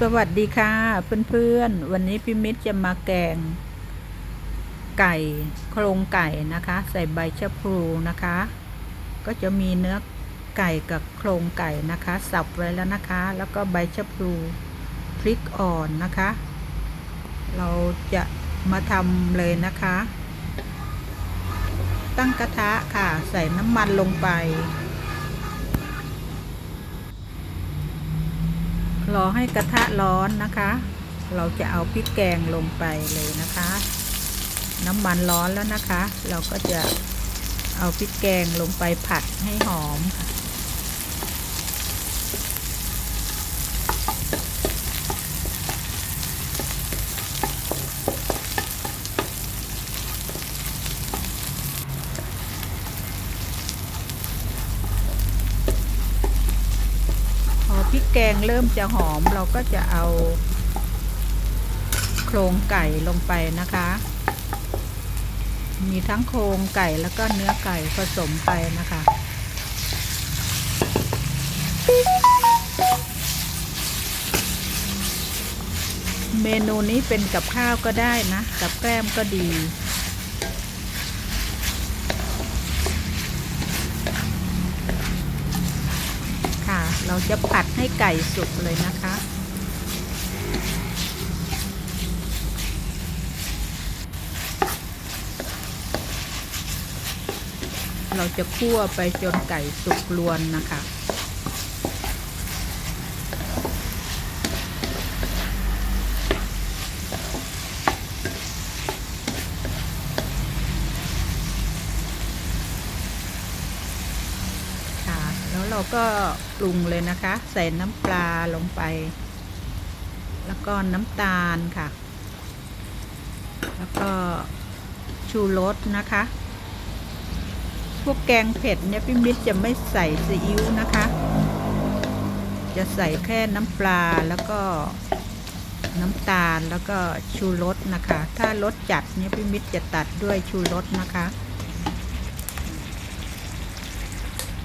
สวัสดีค่ะเพื่อนๆ วันนี้พี่มิตรจะมาแกง ไก่โครงไก่นะคะ ใส่ใบชะพลูนะคะ ก็จะมีเนื้อไก่กับโครงไก่นะคะ สับไว้แล้วนะคะ แล้วก็ใบชะพลูพริกอ่อนนะคะ เราจะมาทำเลยนะคะ ตั้งกระทะค่ะ ใส่น้ำมันลงไป รอให้กระทะร้อนนะคะ เราจะเอาพริกแกงลงไปเลยนะคะ น้ำมันร้อนแล้วนะคะ เราก็จะเอาพริกแกงลงไปผัดให้หอมค่ะ พริกแกงเริ่มจะหอมเราก็จะเอา โครงไก่ลงไปนะคะ มีทั้งโครงไก่แล้วก็เนื้อไก่ผสมไปนะคะ เมนูนี้เป็นกับข้าวก็ได้นะ กับแกล้มก็ดี ค่ะ เราจะผัดให้ไก่สุกเลยนะคะ เราจะคั่วไปจนไก่สุกลวนนะคะ ค่ะ แล้วเราก็ปรุงเลยนะคะ ใส่น้ำปลาลงไป แล้วก็น้ำตาลค่ะ แล้วก็ชูรสนะคะ พวกแกงเผ็ดเนี่ยพี่มิตรจะไม่ใส่ซีอิ๊วนะคะ จะใส่แค่น้ำปลาแล้วก็น้ำตาลแล้วก็ชูรสนะคะ ถ้ารสจัดเนี่ยพี่มิตรจะตัดด้วยชูรสนะคะ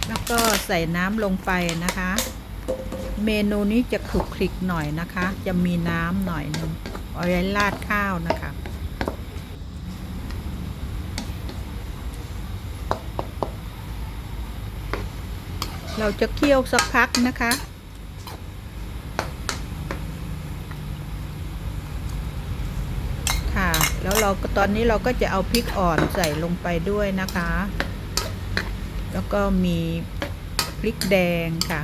แล้วก็ใส่น้ำลงไปนะคะ เมนูนี้จะคลุกคลิกหน่อยนะคะ จะมีน้ำหน่อยนึงเอาไว้ราดข้าวนะคะเราจะเคี่ยวสักพักนะคะ ค่ะ แล้วเราก็ตอนนี้เราก็จะเอาพริกอ่อนใส่ลงไปด้วยนะคะ แล้วก็มีพริกแดงค่ะ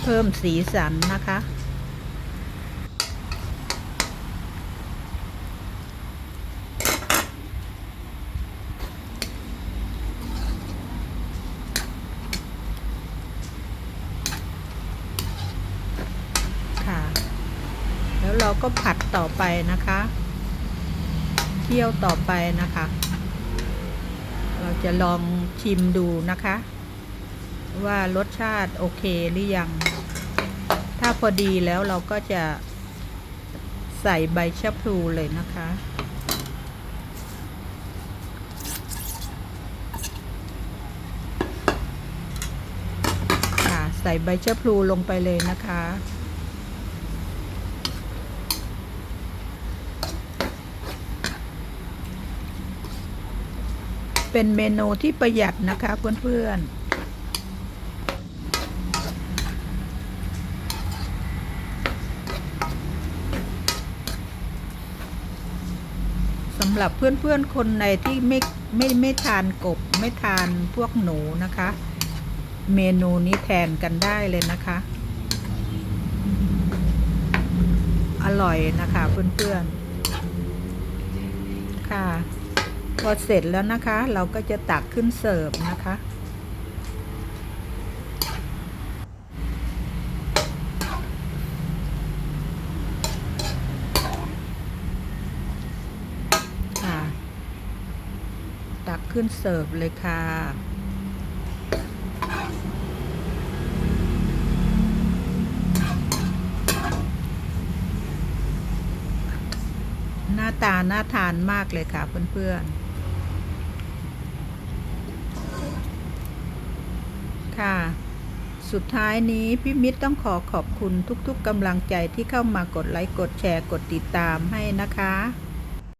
เพิ่มสีสันนะคะ ค่ะ แล้วเราก็ผัดต่อไปนะคะ เคี่ยวต่อไปนะคะ เราจะลองชิมดูนะคะ ว่ารสชาติโอเคหรือยัง ถ้าพอดีแล้วเราก็จะใส่ใบชะพลูเลยนะคะ ค่ะ ใส่ใบชะพลูลงไปเลยนะคะ เป็นเมนูที่ประหยัดนะคะเพื่อนๆสำหรับเพื่อนๆคนในที่ไม่ไม่ไม่ทานกบ ไม่ทานพวกหนูนะคะ เมนูนี้แทนกันได้เลยนะคะ อร่อยนะคะเพื่อนๆ ค่ะ พอเสร็จแล้วนะคะ เราก็จะตักขึ้นเสิร์ฟนะคะ ค่ะ ตักขึ้นเสิร์ฟเลยค่ะหน้าตาน่าทานมากเลยค่ะเพื่อนๆ ค่ะ สุดท้ายนี้พี่มิตรต้องขอขอบคุณทุกๆกำลังใจที่เข้ามากดไลค์กดแชร์กดติดตามให้นะคะ